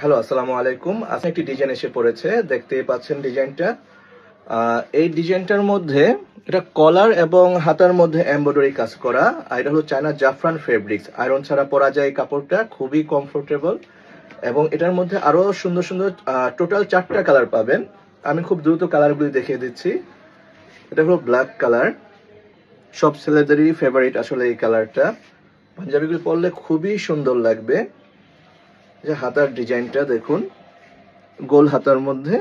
Hello আসসালামু আলাইকুম। আজকে একটি ডিজাইন এসে পড়েছে, দেখতেই পাচ্ছেন ডিজাইনটা এই ডিজাইনটার মধ্যে এটা কলার এবং হাতার মধ্যে এমব্রয়ডারি কাজ করা, আর এটা হলো চায়না জাফরান ফেব্রিক্স আয়রন ছাড়া পরা যায় কাপড়টা, খুবই কমফোর্টেবল এবং এটার মধ্যে আরও সুন্দর সুন্দর টোটাল চারটা কালার পাবেন। আমি খুব দ্রুত কালারগুলি দেখিয়ে দিচ্ছি। এটা হলো ব্ল্যাক কালার সব ছেলেদেরই ফেভারিট আসলে এই কালারটা পাঞ্জাবিগুলি পরলে খুবই সুন্দর লাগবে। যে হাতার ডিজাইনটা দেখুন, গোল হাতার মধ্যে।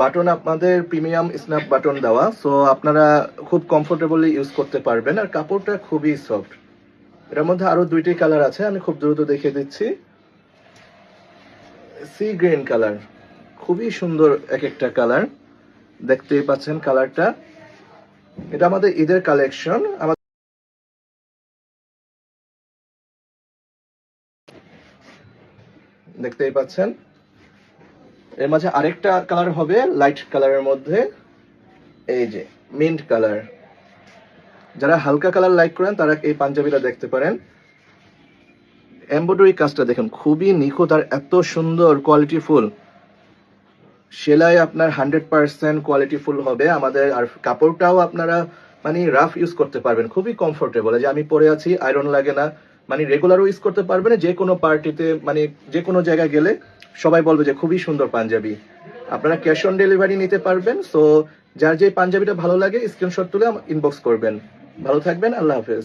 বাটন আপনাদের প্রিমিয়াম স্ন্যাপ বাটন দেওয়া সো আপনারা খুব কমফোর্টেবলি ইউজ করতে পারবেন। আর কাপড়টা খুবই সফট এটার মধ্যে আরও দুইটি কালার আছে, আমি খুব দ্রুত দেখিয়ে দিচ্ছি। সি গ্রিন কালার খুবই সুন্দর এক একটা কালার দেখতেই পাচ্ছেন কালারটা এটা আমাদের ঈদের কালেকশন আমাদের দেখতেই পাচ্ছেন। এর মাঝে আরেকটা কালার হবে লাইট কালারের মধ্যে। এই যে মিন্ট কালার যারা হালকা কালার লাইক করেন, তারা এই পাঞ্জাবিটা দেখতে পারেন। এমব্রয়ডারি কাজটা দেখুন, খুবই নিখুঁত আর এত সুন্দর কোয়ালিটি ফুল। সেলাই আপনার হান্ড্রেড পার্সেন্ট কোয়ালিটি ফুল হবে। আমাদের আর কাপড়টাও আপনারা মানে রাফ ইউজ করতে পারবেন, খুবই কমফোর্টেবল যে আমি পরে আছি আয়রন লাগে না। মানে রেগুলারও ইউজ করতে পারবে না, যে কোনো পার্টিতে মানে যে কোনো জায়গায় গেলে সবাই বলবে যে খুবই সুন্দর পাঞ্জাবি। আপনারা ক্যাশ অন ডেলিভারি নিতে পারবেন সো যার যে পাঞ্জাবিটা ভালো লাগে স্ক্রিনশট তুলে ইনবক্স করবেন। ভালো থাকবেন, আল্লাহ হাফেজ।